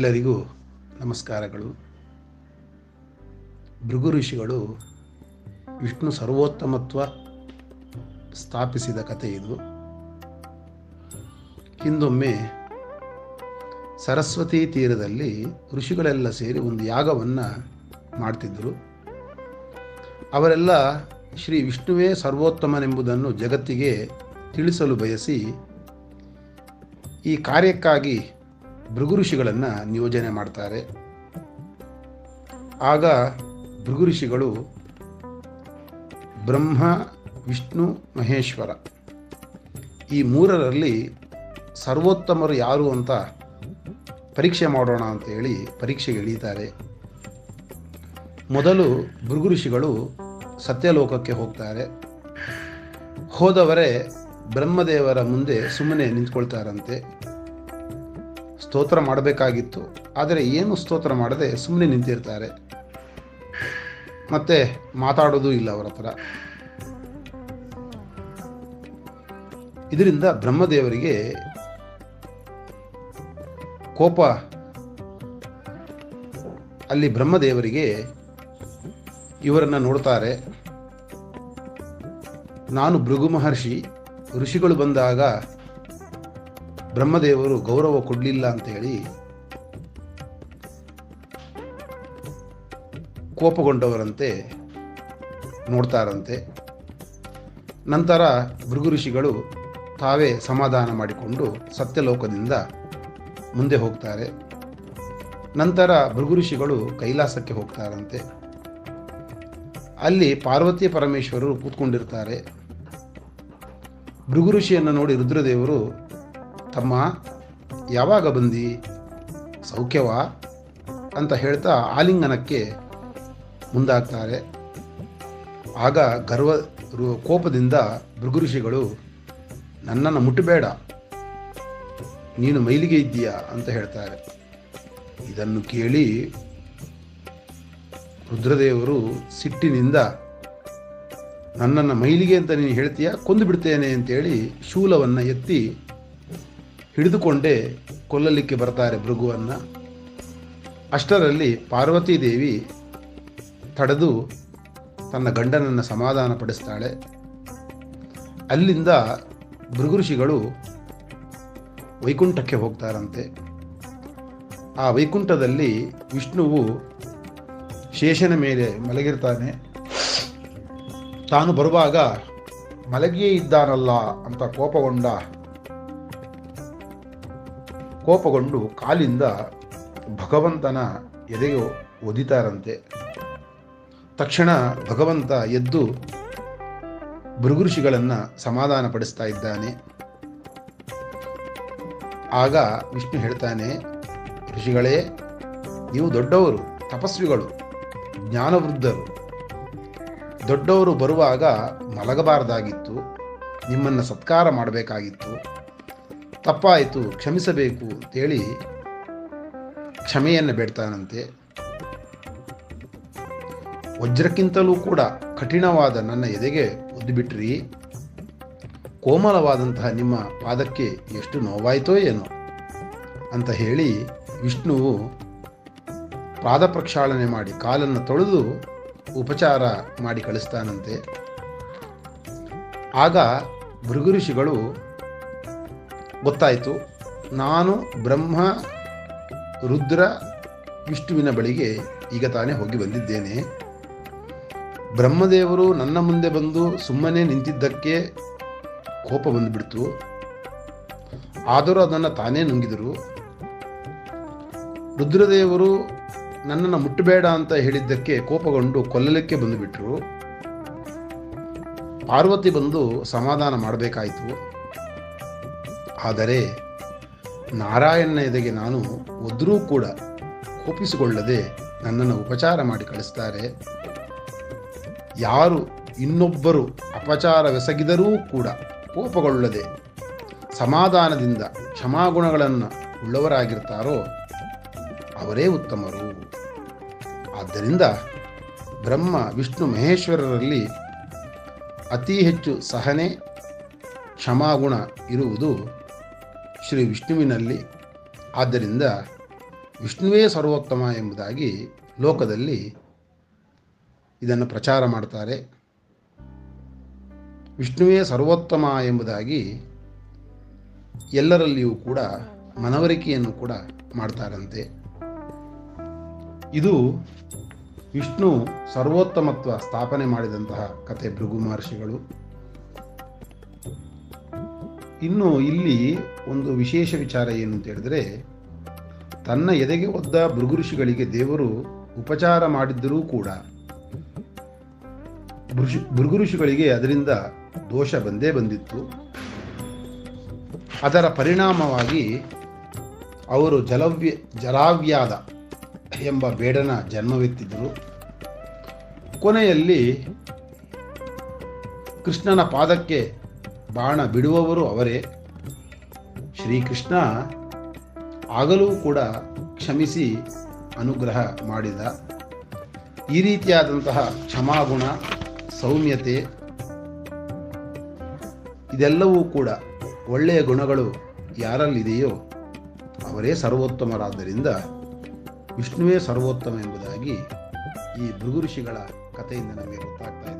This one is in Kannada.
ಎಲ್ಲರಿಗೂ ನಮಸ್ಕಾರಗಳು. ಭೃಗು ಋಷಿಗಳು ವಿಷ್ಣು ಸರ್ವೋತ್ತಮತ್ವ ಸ್ಥಾಪಿಸಿದ ಕಥೆ ಇದು. ಹಿಂದೊಮ್ಮೆ ಸರಸ್ವತಿ ತೀರದಲ್ಲಿ ಋಷಿಗಳೆಲ್ಲ ಸೇರಿ ಒಂದು ಯಾಗವನ್ನು ಮಾಡ್ತಿದ್ದರು ಅವರೆಲ್ಲ ಶ್ರೀ ವಿಷ್ಣುವೇ ಸರ್ವೋತ್ತಮನೆಂಬುದನ್ನು ಜಗತ್ತಿಗೆ ತಿಳಿಸಲು ಬಯಸಿ ಈ ಕಾರ್ಯಕ್ಕಾಗಿ ಭೃಗು ಋಷಿಗಳನ್ನು ನಿಯೋಜನೆ ಮಾಡ್ತಾರೆ. ಆಗ ಭೃಗು ಋಷಿಗಳು ಬ್ರಹ್ಮ, ವಿಷ್ಣು, ಮಹೇಶ್ವರ ಈ ಮೂರರಲ್ಲಿ ಸರ್ವೋತ್ತಮರು ಯಾರು ಅಂತ ಪರೀಕ್ಷೆ ಮಾಡೋಣ ಅಂತ ಹೇಳಿ ಪರೀಕ್ಷೆಗೆ ಇಳೀತಾರೆ ಮೊದಲು ಭೃಗು ಋಷಿಗಳು ಸತ್ಯಲೋಕಕ್ಕೆ ಹೋಗ್ತಾರೆ. ಹೋದವರೇ ಬ್ರಹ್ಮದೇವರ ಮುಂದೆ ಸುಮ್ಮನೆ ನಿಂತ್ಕೊಳ್ತಾರಂತೆ. ಸ್ತೋತ್ರ ಮಾಡಬೇಕಾಗಿತ್ತು. ಆದರೆ ಏನು ಸ್ತೋತ್ರ ಮಾಡದೆ ಸುಮ್ಮನೆ ನಿಂತಿರ್ತಾರೆ. ಮತ್ತೆ ಮಾತಾಡೋದು ಇಲ್ಲ ಅವರ ಹತ್ರ. ಇದರಿಂದ ಬ್ರಹ್ಮದೇವರಿಗೆ ಕೋಪ. ಅಲ್ಲಿ ಬ್ರಹ್ಮದೇವರಿಗೆ ಇವರನ್ನು ನೋಡ್ತಾರೆ. ನಾನು ಭೃಗು ಮಹರ್ಷಿ, ಋಷಿಗಳು ಬಂದಾಗ ಬ್ರಹ್ಮದೇವರು ಗೌರವ ಕೊಡಲಿಲ್ಲ ಅಂತ ಹೇಳಿ ಕೋಪಗೊಂಡವರಂತೆ ನೋಡ್ತಾರಂತೆ. ನಂತರ ಭೃಗು ಋಷಿಗಳು ತಾವೇ ಸಮಾಧಾನ ಮಾಡಿಕೊಂಡು ಸತ್ಯಲೋಕದಿಂದ ಮುಂದೆ ಹೋಗ್ತಾರೆ. ನಂತರ ಭೃಗು ಋಷಿಗಳು ಕೈಲಾಸಕ್ಕೆ ಹೋಗ್ತಾರಂತೆ. ಅಲ್ಲಿ ಪಾರ್ವತಿ ಪರಮೇಶ್ವರರು ಕೂತ್ಕೊಂಡಿರ್ತಾರೆ. ಭೃಗು ಋಷಿಯನ್ನು ನೋಡಿ ರುದ್ರದೇವರು ತಮ್ಮ ಯಾವಾಗ ಬಂದಿ? ಸೌಖ್ಯವಾ? ಅಂತ ಹೇಳ್ತಾ ಆಲಿಂಗನಕ್ಕೆ ಮುಂದಾಗ್ತಾರೆ. ಆಗ ಗರ್ವ ಕೋಪದಿಂದ ಭೃಗು ಋಷಿಗಳು ನನ್ನನ್ನು ಮುಟ್ಟಬೇಡ. ನೀನು ಮೈಲಿಗೆ ಇದ್ದೀಯಾ? ಅಂತ ಹೇಳ್ತಾರೆ. ಇದನ್ನು ಕೇಳಿ ರುದ್ರದೇವರು ಸಿಟ್ಟಿನಿಂದ, ನನ್ನನ್ನು ಮೈಲಿಗೆ ಅಂತ ನೀನು ಹೇಳ್ತೀಯಾ? ಕೊಂದು ಬಿಡ್ತೇನೆ ಅಂತೇಳಿ ಶೂಲವನ್ನು ಎತ್ತಿ ಹಿಡಿದುಕೊಂಡೇ ಕೊಲ್ಲಲಿಕ್ಕೆ ಬರ್ತಾರೆ ಭೃಗುವನ್ನು. ಅಷ್ಟರಲ್ಲಿ ಪಾರ್ವತೀ ದೇವಿ ತಡೆದು ತನ್ನ ಗಂಡನನ್ನು ಸಮಾಧಾನ ಪಡಿಸ್ತಾಳೆ. ಅಲ್ಲಿಂದ ಭೃಗು ಋಷಿಗಳು ವೈಕುಂಠಕ್ಕೆ ಹೋಗ್ತಾರಂತೆ. ಆ ವೈಕುಂಠದಲ್ಲಿ ವಿಷ್ಣುವು ಶೇಷನ ಮೇಲೆ ಮಲಗಿರ್ತಾನೆ. ತಾನು ಬರುವಾಗ ಮಲಗಿಯೇ ಇದ್ದಾನಲ್ಲ ಅಂತ ಕೋಪಗೊಂಡ ಕೋಪಗೊಂಡು ಕಾಲಿಂದ ಭಗವಂತನ ಎದೆಗೆ ಒದಿತಾರಂತೆ. ತಕ್ಷಣ ಭಗವಂತ ಎದ್ದು ಭೃಗುಋಷಿಗಳನ್ನು ಸಮಾಧಾನ ಪಡಿಸ್ತಾ ಇದ್ದಾನೆ. ಆಗ ವಿಷ್ಣು ಹೇಳ್ತಾನೆ, ಋಷಿಗಳೇ, ನೀವು ದೊಡ್ಡವರು, ತಪಸ್ವಿಗಳು, ಜ್ಞಾನವೃದ್ಧರು. ದೊಡ್ಡವರು ಬರುವಾಗ ಮಲಗಬಾರದಾಗಿತ್ತು, ನಿಮ್ಮನ್ನು ಸತ್ಕಾರ ಮಾಡಬೇಕಾಗಿತ್ತು. ತಪ್ಪಾಯಿತು, ಕ್ಷಮಿಸಬೇಕು ಅಂತೇಳಿ ಕ್ಷಮೆಯನ್ನು ಬೇಡ್ತಾನಂತೆ. ವಜ್ರಕ್ಕಿಂತಲೂ ಕೂಡ ಕಠಿಣವಾದ ನನ್ನ ಎದೆಗೆ ಒದ್ದುಬಿಟ್ರಿ ಕೋಮಲವಾದಂತಹ ನಿಮ್ಮ ಪಾದಕ್ಕೆ ಎಷ್ಟು ನೋವಾಯಿತೋ ಏನೋ ಅಂತ ಹೇಳಿ ವಿಷ್ಣುವು ಪಾದ ಪ್ರಕ್ಷಾಳನೆ ಮಾಡಿ ಕಾಲನ್ನು ತೊಳೆದು ಉಪಚಾರ ಮಾಡಿ ಕಳಿಸ್ತಾನಂತೆ. ಆಗ ಭೃಗು ಋಷಿಗಳು ಗೊತ್ತಾಯಿತು. ನಾನು ಬ್ರಹ್ಮ, ರುದ್ರ, ವಿಷ್ಣುವಿನ ಬಳಿಗೆ ಈಗ ತಾನೇ ಹೋಗಿ ಬಂದಿದ್ದೇನೆ. ಬ್ರಹ್ಮದೇವರು ನನ್ನ ಮುಂದೆ ಬಂದು ಸುಮ್ಮನೆ ನಿಂತಿದ್ದಕ್ಕೆ ಕೋಪ ಬಂದುಬಿಡ್ತು. ಆದರೂ ಅದನ್ನು ತಾನೇ ನುಂಗಿದರು. ರುದ್ರದೇವರು ನನ್ನನ್ನು ಮುಟ್ಟಬೇಡ ಅಂತ ಹೇಳಿದ್ದಕ್ಕೆ ಕೋಪಗೊಂಡು ಕೊಲ್ಲಲಿಕ್ಕೆ ಬಂದುಬಿಟ್ರು. ಪಾರ್ವತಿ ಬಂದು ಸಮಾಧಾನ ಮಾಡಬೇಕಾಯಿತು. ಆದರೆ ನಾರಾಯಣನ ಎದೆಗೆ ನಾನು ಒದ್ರೂ ಕೂಡ ಕೋಪಿಸಿಕೊಳ್ಳದೆ ನನ್ನನ್ನು ಉಪಚಾರ ಮಾಡಿ ಕಳಿಸ್ತಾರೆ. ಯಾರು ಇನ್ನೊಬ್ಬರು ಅಪಚಾರವೆಸಗಿದರೂ ಕೂಡ ಕೋಪಗೊಳ್ಳದೆ ಸಮಾಧಾನದಿಂದ ಕ್ಷಮಾಗುಣಗಳನ್ನು ಉಳ್ಳವರಾಗಿರ್ತಾರೋ ಅವರೇ ಉತ್ತಮರು. ಆದ್ದರಿಂದ ಬ್ರಹ್ಮ, ವಿಷ್ಣು, ಮಹೇಶ್ವರರಲ್ಲಿ ಅತಿ ಹೆಚ್ಚು ಸಹನೆ ಕ್ಷಮಾಗುಣ ಇರುವುದು ಶ್ರೀ ವಿಷ್ಣುವಿನಲ್ಲಿ. ಆದ್ದರಿಂದ ವಿಷ್ಣುವೇ ಸರ್ವೋತ್ತಮ ಎಂಬುದಾಗಿ ಲೋಕದಲ್ಲಿ ಇದನ್ನು ಪ್ರಚಾರ ಮಾಡ್ತಾರೆ. ವಿಷ್ಣುವೇ ಸರ್ವೋತ್ತಮ ಎಂಬುದಾಗಿ ಎಲ್ಲರಲ್ಲಿಯೂ ಕೂಡ ಮನವರಿಕೆಯನ್ನು ಕೂಡ ಮಾಡ್ತಾರಂತೆ. ಇದು ವಿಷ್ಣು ಸರ್ವೋತ್ತಮತ್ವ ಸ್ಥಾಪನೆ ಮಾಡಿದಂತಹ ಕತೆ ಭೃಗು ಮಹರ್ಷಿಗಳು. ಇನ್ನು ಇಲ್ಲಿ ಒಂದು ವಿಶೇಷ ವಿಚಾರ ಏನು ಅಂತ ಹೇಳಿದ್ರೆ, ತನ್ನ ಎದೆಗೆ ಒದ್ದ ಭೃಗು ಋಷಿಗಳಿಗೆ ದೇವರು ಉಪಚಾರ ಮಾಡಿದ್ದರೂ ಕೂಡ ಭೃಗು ಋಷಿಗಳಿಗೆ ಅದರಿಂದ ದೋಷ ಬಂದೇ ಬಂದಿತ್ತು. ಅದರ ಪರಿಣಾಮವಾಗಿ ಅವರು ಜಲವ್ಯ, ಜಲಾವ್ಯಾದ ಎಂಬ ಬೇಡನ ಜನ್ಮವೆತ್ತಿದ್ದರು. ಕೊನೆಯಲ್ಲಿ ಕೃಷ್ಣನ ಪಾದಕ್ಕೆ ಬಾಣ ಬಿಡುವವರು ಅವರೇ. ಶ್ರೀಕೃಷ್ಣ ಆಗಲೂ ಕೂಡ ಕ್ಷಮಿಸಿ ಅನುಗ್ರಹ ಮಾಡಿದ. ಈ ರೀತಿಯಾದಂತಹ ಕ್ಷಮಾಗುಣ, ಸೌಮ್ಯತೆ, ಇದೆಲ್ಲವೂ ಕೂಡ ಒಳ್ಳೆಯ ಗುಣಗಳು ಯಾರಲ್ಲಿದೆಯೋ ಅವರೇ ಸರ್ವೋತ್ತಮರಾದ್ದರಿಂದ ವಿಷ್ಣುವೇ ಸರ್ವೋತ್ತಮ ಎಂಬುದಾಗಿ ಈ ಭೃಗು ಋಷಿಗಳ ಕಥೆಯಿಂದ ನಮಗೆ ಗೊತ್ತಾಗ್ತಾ ಇದೆ.